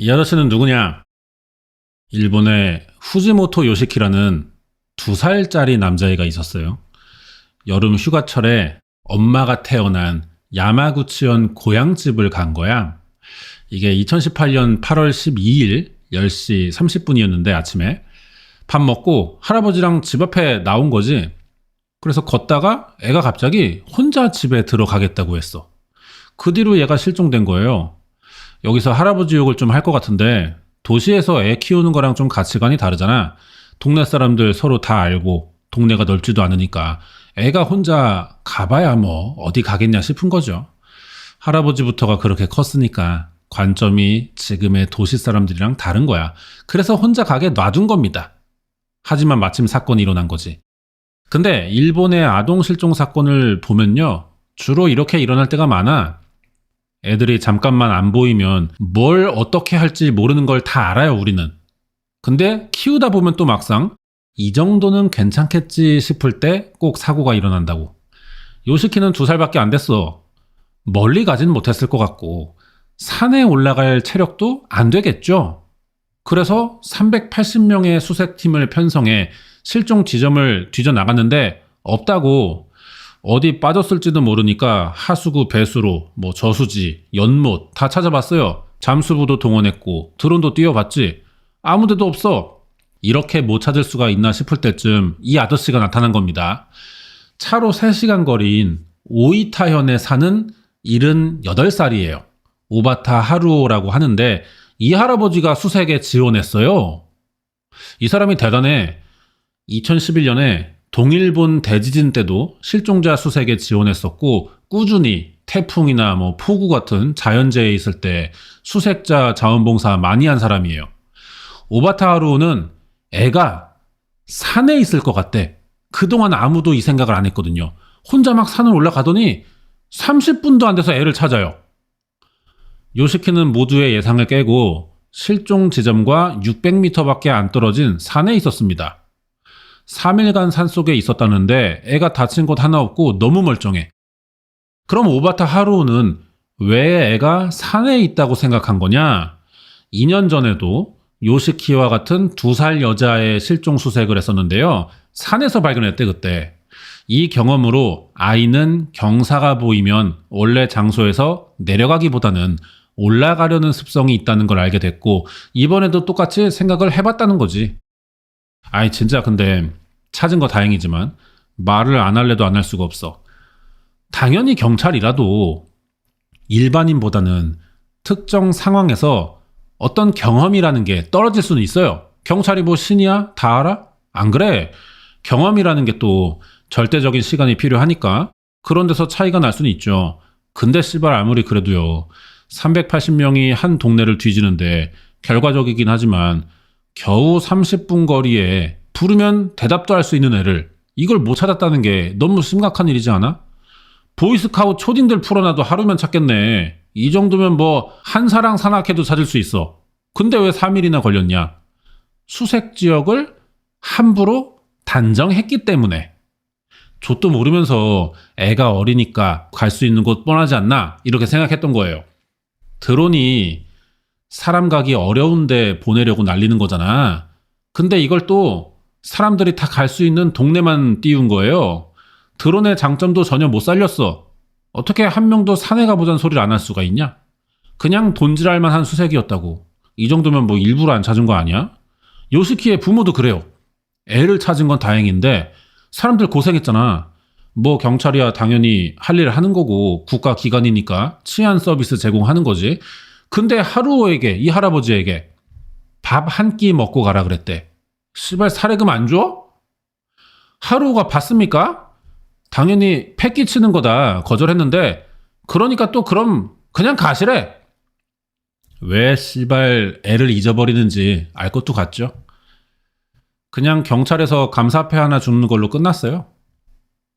이 아저씨는 누구냐? 일본에 후지모토 요시키라는 두 살짜리 남자애가 있었어요. 여름 휴가철에 엄마가 태어난 야마구치현 고향집을 간 거야. 이게 2018년 8월 12일 10시 30분이었는데 아침에 밥 먹고 할아버지랑 집 앞에 나온 거지. 그래서 걷다가 애가 갑자기 혼자 집에 들어가겠다고 했어. 그 뒤로 얘가 실종된 거예요. 여기서 할아버지 욕을 좀 할 것 같은데 도시에서 애 키우는 거랑 좀 가치관이 다르잖아. 동네 사람들 서로 다 알고 동네가 넓지도 않으니까 애가 혼자 가봐야 뭐 어디 가겠냐 싶은 거죠. 할아버지부터가 그렇게 컸으니까 관점이 지금의 도시 사람들이랑 다른 거야. 그래서 혼자 가게 놔둔 겁니다. 하지만 마침 사건이 일어난 거지. 근데 일본의 아동 실종 사건을 보면요. 주로 이렇게 일어날 때가 많아. 애들이 잠깐만 안 보이면 뭘 어떻게 할지 모르는 걸 다 알아요, 우리는. 근데 키우다 보면 또 막상 이 정도는 괜찮겠지 싶을 때 꼭 사고가 일어난다고. 요시키는 두 살밖에 안 됐어. 멀리 가진 못했을 것 같고, 산에 올라갈 체력도 안 되겠죠? 그래서 380명의 수색팀을 편성해 실종 지점을 뒤져 나갔는데 없다고 어디 빠졌을지도 모르니까 하수구 배수로 뭐 저수지, 연못 다 찾아봤어요. 잠수부도 동원했고 드론도 띄워봤지. 아무 데도 없어. 이렇게 못 찾을 수가 있나 싶을 때쯤 이 아저씨가 나타난 겁니다. 차로 3시간 거리인 오이타현에 사는 78살이에요. 오바타 하루오라고 하는데 이 할아버지가 수색에 지원했어요. 이 사람이 대단해. 2011년에 동일본 대지진 때도 실종자 수색에 지원했었고 꾸준히 태풍이나 뭐 폭우 같은 자연재해 있을 때 수색자 자원봉사 많이 한 사람이에요. 오바타 하루는 애가 산에 있을 것 같대. 그동안 아무도 이 생각을 안 했거든요. 혼자 막 산을 올라가더니 30분도 안 돼서 애를 찾아요. 요시키는 모두의 예상을 깨고 실종 지점과 600m밖에 안 떨어진 산에 있었습니다. 3일간 산속에 있었다는데 애가 다친 곳 하나 없고 너무 멀쩡해. 그럼 오바타 하루는 왜 애가 산에 있다고 생각한 거냐? 2년 전에도 요시키와 같은 두 살 여자의 실종 수색을 했었는데요. 산에서 발견했대, 그때. 이 경험으로 아이는 경사가 보이면 원래 장소에서 내려가기보다는 올라가려는 습성이 있다는 걸 알게 됐고, 이번에도 똑같이 생각을 해봤다는 거지. 아이, 진짜 근데 찾은 거 다행이지만 말을 안 할래도 안 할 수가 없어. 당연히 경찰이라도 일반인보다는 특정 상황에서 어떤 경험이라는 게 떨어질 수는 있어요. 경찰이 뭐 신이야? 다 알아? 안 그래. 경험이라는 게 또 절대적인 시간이 필요하니까 그런 데서 차이가 날 수는 있죠. 근데 씨발 아무리 그래도요. 380명이 한 동네를 뒤지는데 결과적이긴 하지만 겨우 30분 거리에 부르면 대답도 할 수 있는 애를 이걸 못 찾았다는 게 너무 심각한 일이지 않아? 보이스카우트 초딩들 풀어놔도 하루면 찾겠네. 이 정도면 뭐 한사랑 산악회도 찾을 수 있어. 근데 왜 3일이나 걸렸냐? 수색 지역을 함부로 단정했기 때문에. 좆도 모르면서 애가 어리니까 갈 수 있는 곳 뻔하지 않나? 이렇게 생각했던 거예요. 드론이 사람 가기 어려운데 보내려고 날리는 거잖아. 근데 이걸 또 사람들이 다 갈 수 있는 동네만 띄운 거예요. 드론의 장점도 전혀 못 살렸어. 어떻게 한 명도 산에 가보자는 소리를 안 할 수가 있냐? 그냥 돈질할 만한 수색이었다고. 이 정도면 뭐 일부러 안 찾은 거 아니야? 요시키의 부모도 그래요. 애를 찾은 건 다행인데 사람들 고생했잖아. 뭐 경찰이야 당연히 할 일을 하는 거고 국가 기관이니까 치안 서비스 제공하는 거지. 근데 하루에게 이 할아버지에게 밥 한 끼 먹고 가라 그랬대. 시발 사례금 안 줘? 하루가 받습니까? 당연히 패 끼치는 거다 거절했는데 그러니까 또 그럼 그냥 가시래. 왜 씨발 애를 잊어버리는지 알 것도 같죠. 그냥 경찰에서 감사패 하나 주는 걸로 끝났어요.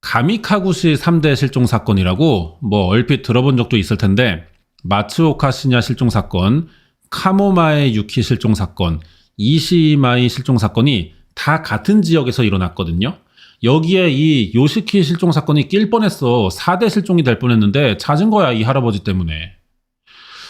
가미카구시 3대 실종 사건이라고 뭐 얼핏 들어본 적도 있을 텐데 마츠오카 시냐 실종 사건, 카모마의 유키 실종 사건, 이시마이 실종 사건이 다 같은 지역에서 일어났거든요. 여기에 이 요시키 실종 사건이 낄 뻔했어. 4대 실종이 될 뻔했는데 찾은 거야 이 할아버지 때문에.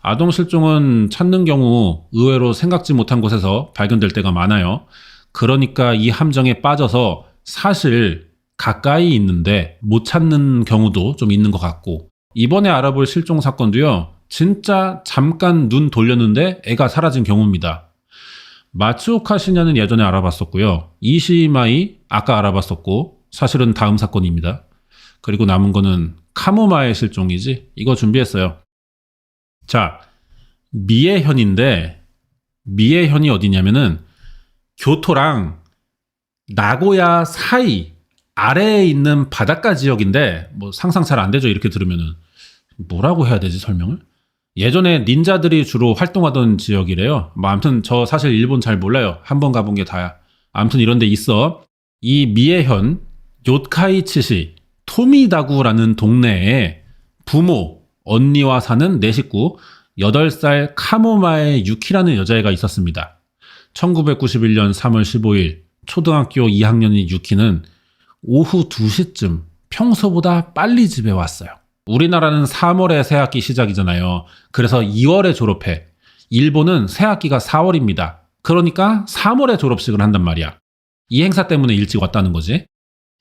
아동 실종은 찾는 경우 의외로 생각지 못한 곳에서 발견될 때가 많아요. 그러니까 이 함정에 빠져서 사실 가까이 있는데 못 찾는 경우도 좀 있는 것 같고 이번에 알아볼 실종 사건도요. 진짜 잠깐 눈 돌렸는데 애가 사라진 경우입니다. 마츠오카 시냐는 예전에 알아봤었고요. 이시마이 아까 알아봤었고 사실은 다음 사건입니다. 그리고 남은 거는 카모마의 실종이지. 이거 준비했어요. 자, 미에현인데 미에현이 어디냐면은 교토랑 나고야 사이 아래에 있는 바닷가 지역인데 뭐 상상 잘 안 되죠 이렇게 들으면은 뭐라고 해야 되지 설명을 예전에 닌자들이 주로 활동하던 지역이래요. 뭐 아무튼 저 사실 일본 잘 몰라요. 한번 가본 게 다야 아무튼 이런 데 있어. 이 미에현 요카이치시 토미다구라는 동네에 부모 언니와 사는 네 식구 8살 카모마의 유키라는 여자애가 있었습니다. 1991년 3월 15일 초등학교 2학년인 유키는 오후 2시쯤 평소보다 빨리 집에 왔어요. 우리나라는 3월에 새학기 시작이잖아요. 그래서 2월에 졸업해. 일본은 새학기가 4월입니다. 그러니까 3월에 졸업식을 한단 말이야. 이 행사 때문에 일찍 왔다는 거지.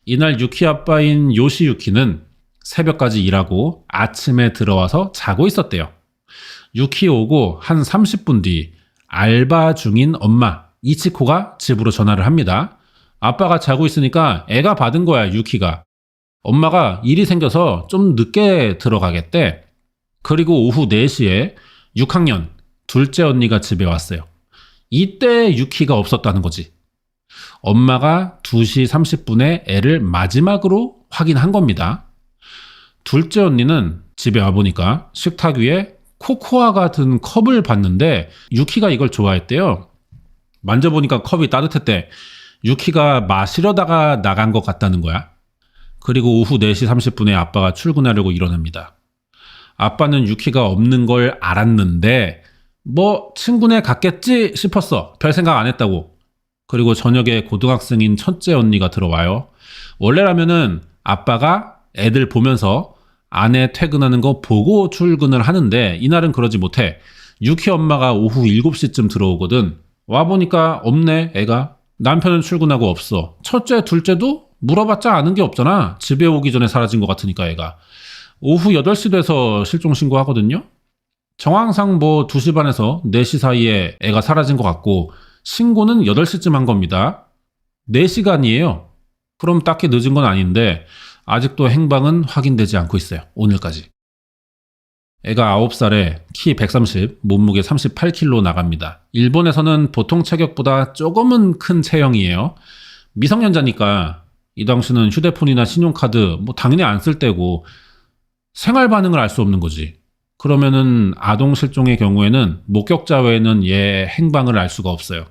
이날 유키 아빠인 요시유키는 새벽까지 일하고 아침에 들어와서 자고 있었대요. 유키 오고 한 30분 뒤 알바 중인 엄마 이치코가 집으로 전화를 합니다. 아빠가 자고 있으니까 애가 받은 거야, 유키가. 엄마가 일이 생겨서 좀 늦게 들어가겠대. 그리고 오후 4시에 6학년 둘째 언니가 집에 왔어요. 이때 유키가 없었다는 거지. 엄마가 2시 30분에 애를 마지막으로 확인한 겁니다. 둘째 언니는 집에 와보니까 식탁 위에 코코아가 든 컵을 봤는데 유키가 이걸 좋아했대요. 만져보니까 컵이 따뜻했대. 유키가 마시려다가 나간 것 같다는 거야. 그리고 오후 4시 30분에 아빠가 출근하려고 일어납니다. 아빠는 유키가 없는 걸 알았는데 뭐 친구네 갔겠지 싶었어. 별 생각 안 했다고. 그리고 저녁에 고등학생인 첫째 언니가 들어와요. 원래라면은 아빠가 애들 보면서 아내 퇴근하는 거 보고 출근을 하는데 이날은 그러지 못해. 유키 엄마가 오후 7시쯤 들어오거든. 와보니까 없네, 애가. 남편은 출근하고 없어. 첫째, 둘째도 물어봤자 아는 게 없잖아. 집에 오기 전에 사라진 것 같으니까 애가. 오후 8시 돼서 실종 신고하거든요. 정황상 뭐 2시 반에서 4시 사이에 애가 사라진 것 같고 신고는 8시쯤 한 겁니다. 4시간이에요. 그럼 딱히 늦은 건 아닌데 아직도 행방은 확인되지 않고 있어요. 오늘까지. 애가 9살에 키 130, 몸무게 38kg 나갑니다. 일본에서는 보통 체격보다 조금은 큰 체형이에요. 미성년자니까 이 당시는 휴대폰이나 신용카드 뭐 당연히 안 쓸 때고 생활 반응을 알 수 없는 거지. 그러면은 아동 실종의 경우에는 목격자 외에는 얘 행방을 알 수가 없어요.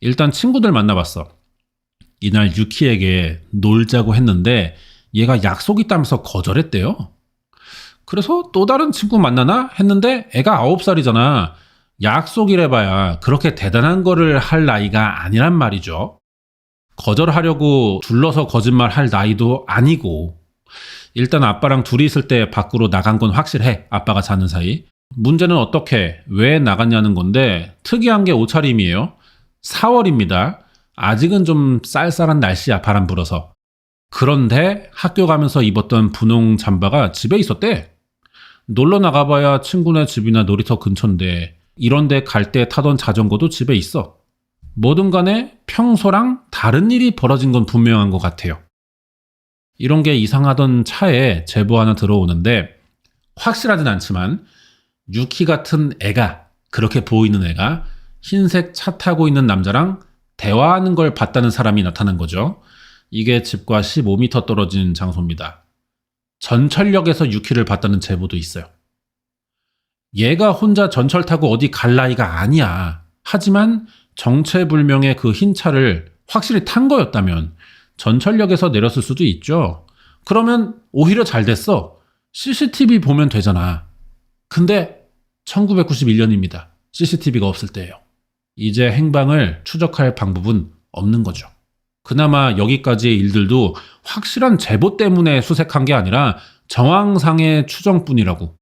일단 친구들 만나봤어. 이날 유키에게 놀자고 했는데 얘가 약속 있다면서 거절했대요. 그래서 또 다른 친구 만나나 했는데 애가 9살이잖아. 약속이래봐야 그렇게 대단한 거를 할 나이가 아니란 말이죠. 거절하려고 둘러서 거짓말 할 나이도 아니고 일단 아빠랑 둘이 있을 때 밖으로 나간 건 확실해. 아빠가 자는 사이. 문제는 어떻게 왜 나갔냐는 건데 특이한 게 옷차림이에요. 4월입니다. 아직은 좀 쌀쌀한 날씨야 바람 불어서. 그런데 학교 가면서 입었던 분홍 잠바가 집에 있었대. 놀러 나가봐야 친구네 집이나 놀이터 근처인데 이런데 갈 때 타던 자전거도 집에 있어. 뭐든 간에 평소랑 다른 일이 벌어진 건 분명한 것 같아요. 이런 게 이상하던 차에 제보 하나 들어오는데 확실하진 않지만 유키 같은 애가 그렇게 보이는 애가 흰색 차 타고 있는 남자랑 대화하는 걸 봤다는 사람이 나타난 거죠. 이게 집과 15m 떨어진 장소입니다. 전철역에서 유키를 봤다는 제보도 있어요. 얘가 혼자 전철 타고 어디 갈 나이가 아니야. 하지만 정체불명의 그 흰 차를 확실히 탄 거였다면 전철역에서 내렸을 수도 있죠. 그러면 오히려 잘 됐어. CCTV 보면 되잖아. 근데 1991년입니다. CCTV가 없을 때예요. 이제 행방을 추적할 방법은 없는 거죠. 그나마 여기까지의 일들도 확실한 제보 때문에 수색한 게 아니라 정황상의 추정뿐이라고.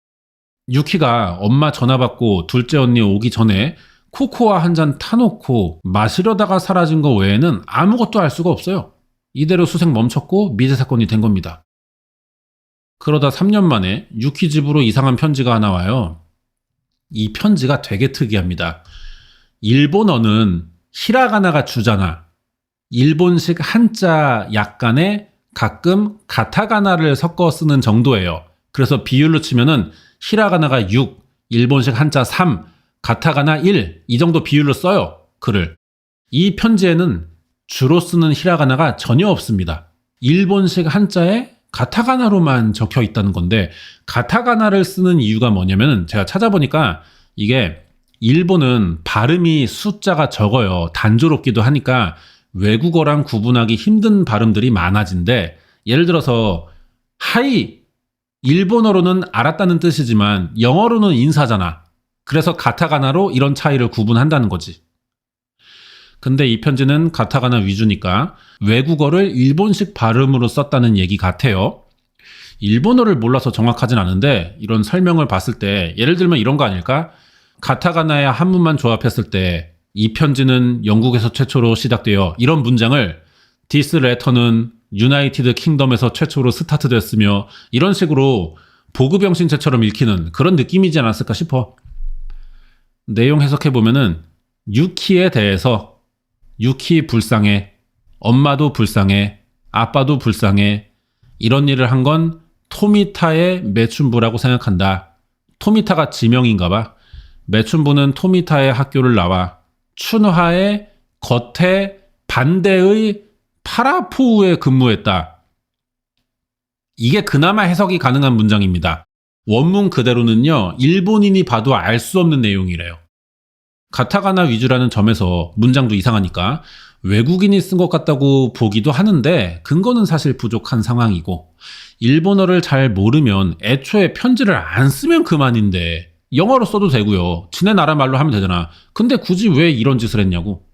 유키가 엄마 전화 받고 둘째 언니 오기 전에 코코아 한 잔 타놓고 마시려다가 사라진 거 외에는 아무것도 알 수가 없어요. 이대로 수색 멈췄고 미제 사건이 된 겁니다. 그러다 3년 만에 유키 집으로 이상한 편지가 하나 와요. 이 편지가 되게 특이합니다. 일본어는 히라가나가 주잖아. 일본식 한자 약간에 가끔 가타가나를 섞어 쓰는 정도예요. 그래서 비율로 치면은 히라가나가 6, 일본식 한자 3, 가타가나 1, 이 정도 비율로 써요. 글을. 이 편지에는 주로 쓰는 히라가나가 전혀 없습니다. 일본식 한자에 가타가나로만 적혀 있다는 건데, 가타가나를 쓰는 이유가 뭐냐면, 제가 찾아보니까 이게 일본은 발음이 숫자가 적어요. 단조롭기도 하니까 외국어랑 구분하기 힘든 발음들이 많아진데, 예를 들어서, 하이, 일본어로는 알았다는 뜻이지만 영어로는 인사잖아. 그래서 가타가나로 이런 차이를 구분한다는 거지. 근데 이 편지는 가타가나 위주니까 외국어를 일본식 발음으로 썼다는 얘기 같아요. 일본어를 몰라서 정확하진 않은데 이런 설명을 봤을 때 예를 들면 이런 거 아닐까? 가타가나의 한문만 조합했을 때 이 편지는 영국에서 최초로 시작되어 이런 문장을 디스 레터는 유나이티드 킹덤에서 최초로 스타트됐으며 이런 식으로 보급영신체처럼 읽히는 그런 느낌이지 않았을까 싶어. 내용 해석해 보면은 유키에 대해서 유키 불쌍해, 엄마도 불쌍해, 아빠도 불쌍해. 이런 일을 한 건 토미타의 매춘부라고 생각한다. 토미타가 지명인가 봐. 매춘부는 토미타의 학교를 나와 춘화의 겉에 반대의 파라포우에 근무했다. 이게 그나마 해석이 가능한 문장입니다. 원문 그대로는요, 일본인이 봐도 알 수 없는 내용이래요. 가타가나 위주라는 점에서 문장도 이상하니까 외국인이 쓴 것 같다고 보기도 하는데 근거는 사실 부족한 상황이고 일본어를 잘 모르면 애초에 편지를 안 쓰면 그만인데 영어로 써도 되고요. 지네 나라 말로 하면 되잖아. 근데 굳이 왜 이런 짓을 했냐고.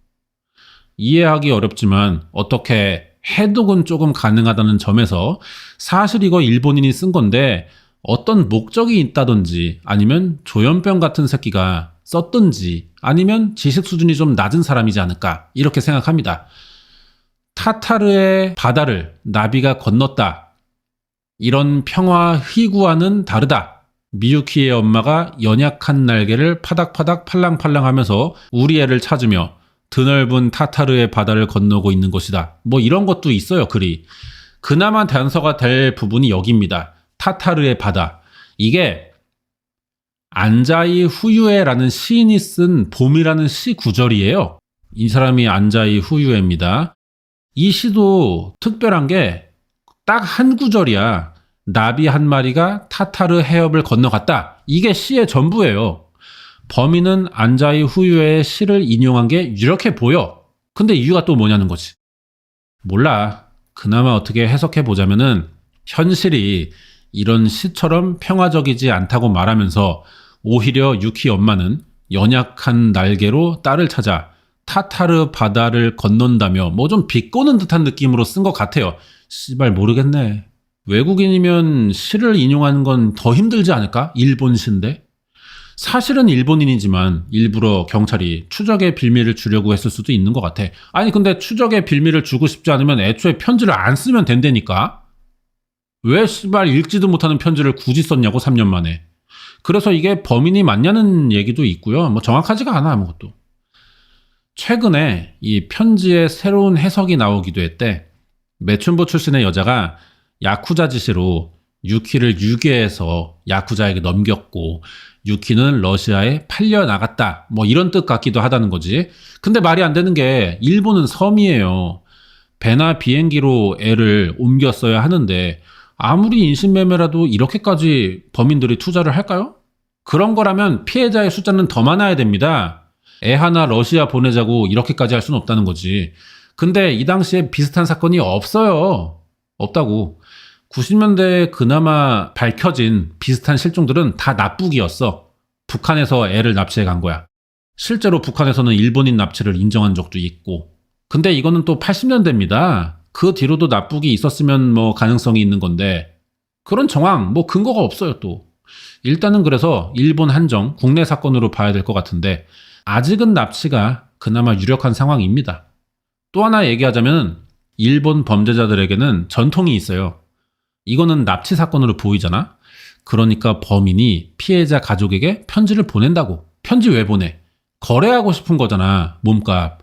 이해하기 어렵지만 어떻게 해독은 조금 가능하다는 점에서 사실 이거 일본인이 쓴 건데 어떤 목적이 있다든지 아니면 조현병 같은 새끼가 썼든지 아니면 지식 수준이 좀 낮은 사람이지 않을까 이렇게 생각합니다. 타타르의 바다를 나비가 건넜다. 이런 평화 희구와는 다르다. 미유키의 엄마가 연약한 날개를 파닥파닥 팔랑팔랑 하면서 우리 애를 찾으며 드넓은 타타르의 바다를 건너고 있는 것이다. 뭐 이런 것도 있어요, 글이. 그나마 단서가 될 부분이 여기입니다. 타타르의 바다. 이게 안자이 후유에라는 시인이 쓴 봄이라는 시 구절이에요. 이 사람이 안자이 후유에입니다. 이 시도 특별한 게 딱 한 구절이야. 나비 한 마리가 타타르 해협을 건너갔다. 이게 시의 전부예요. 범인은 안자이 후유의 시를 인용한 게 이렇게 보여. 근데 이유가 또 뭐냐는 거지. 몰라. 그나마 어떻게 해석해 보자면은 현실이 이런 시처럼 평화적이지 않다고 말하면서 오히려 유키 엄마는 연약한 날개로 딸을 찾아 타타르 바다를 건넌다며 뭐 좀 비꼬는 듯한 느낌으로 쓴 것 같아요. 씨발 모르겠네. 외국인이면 시를 인용하는 건 더 힘들지 않을까? 일본 시인데. 사실은 일본인이지만 일부러 경찰이 추적의 빌미를 주려고 했을 수도 있는 것 같아. 아니 근데 추적의 빌미를 주고 싶지 않으면 애초에 편지를 안 쓰면 된다니까. 왜 씨발 읽지도 못하는 편지를 굳이 썼냐고 3년 만에. 그래서 이게 범인이 맞냐는 얘기도 있고요. 뭐 정확하지가 않아 아무것도. 최근에 이 편지에 새로운 해석이 나오기도 했대. 매춘부 출신의 여자가 야쿠자 지시로 유키를 유괴해서 야쿠자에게 넘겼고 유키는 러시아에 팔려 나갔다. 뭐 이런 뜻 같기도 하다는 거지. 근데 말이 안 되는 게 일본은 섬이에요. 배나 비행기로 애를 옮겼어야 하는데 아무리 인신매매라도 이렇게까지 범인들이 투자를 할까요? 그런 거라면 피해자의 숫자는 더 많아야 됩니다. 애 하나 러시아 보내자고 이렇게까지 할 수는 없다는 거지. 근데 이 당시에 비슷한 사건이 없어요. 없다고. 90년대에 그나마 밝혀진 비슷한 실종들은 다 납북이었어. 북한에서 애를 납치해 간 거야. 실제로 북한에서는 일본인 납치를 인정한 적도 있고. 근데 이거는 또 80년대입니다. 그 뒤로도 납북이 있었으면 뭐 가능성이 있는 건데 그런 정황 뭐 근거가 없어요 또. 일단은 그래서 일본 한정 국내 사건으로 봐야 될 것 같은데 아직은 납치가 그나마 유력한 상황입니다. 또 하나 얘기하자면 일본 범죄자들에게는 전통이 있어요. 이거는 납치 사건으로 보이잖아? 그러니까 범인이 피해자 가족에게 편지를 보낸다고. 편지 왜 보내? 거래하고 싶은 거잖아. 몸값.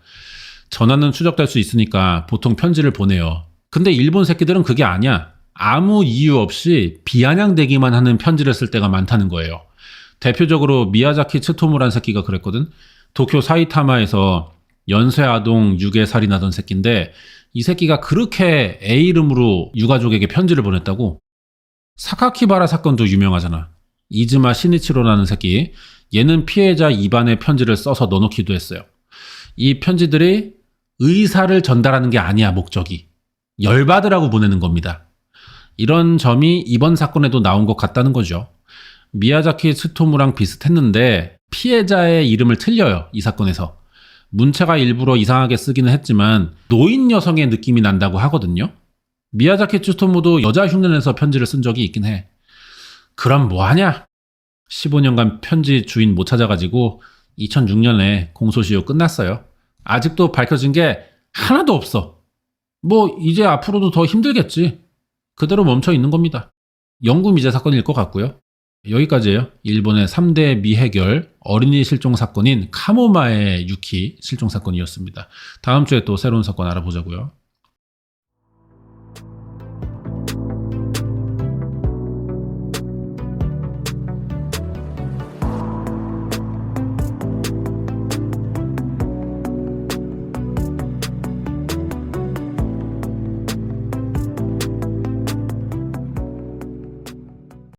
전화는 추적될 수 있으니까 보통 편지를 보내요. 근데 일본 새끼들은 그게 아니야. 아무 이유 없이 비아냥대기만 하는 편지를 쓸 때가 많다는 거예요. 대표적으로 미야자키 츠토무란 새끼가 그랬거든. 도쿄 사이타마에서 연쇄 아동 유괴 살인하던 새끼인데 이 새끼가 그렇게 A 이름으로 유가족에게 편지를 보냈다고? 사카키바라 사건도 유명하잖아. 이즈마 시니치로라는 새끼. 얘는 피해자 입안에 편지를 써서 넣어놓기도 했어요. 이 편지들이 의사를 전달하는 게 아니야, 목적이. 열받으라고 보내는 겁니다. 이런 점이 이번 사건에도 나온 것 같다는 거죠. 미야자키 스토무랑 비슷했는데 피해자의 이름을 틀려요, 이 사건에서. 문체가 일부러 이상하게 쓰기는 했지만 노인 여성의 느낌이 난다고 하거든요. 미야자키 츠토무도 여자 흉내내서 편지를 쓴 적이 있긴 해. 그럼 뭐하냐? 15년간 편지 주인 못 찾아가지고 2006년에 공소시효 끝났어요. 아직도 밝혀진 게 하나도 없어. 뭐 이제 앞으로도 더 힘들겠지. 그대로 멈춰 있는 겁니다. 영구 미제 사건일 것 같고요. 여기까지예요. 일본의 3대 미해결 어린이 실종 사건인 카모마의 유키 실종 사건이었습니다. 다음 주에 또 새로운 사건 알아보자고요.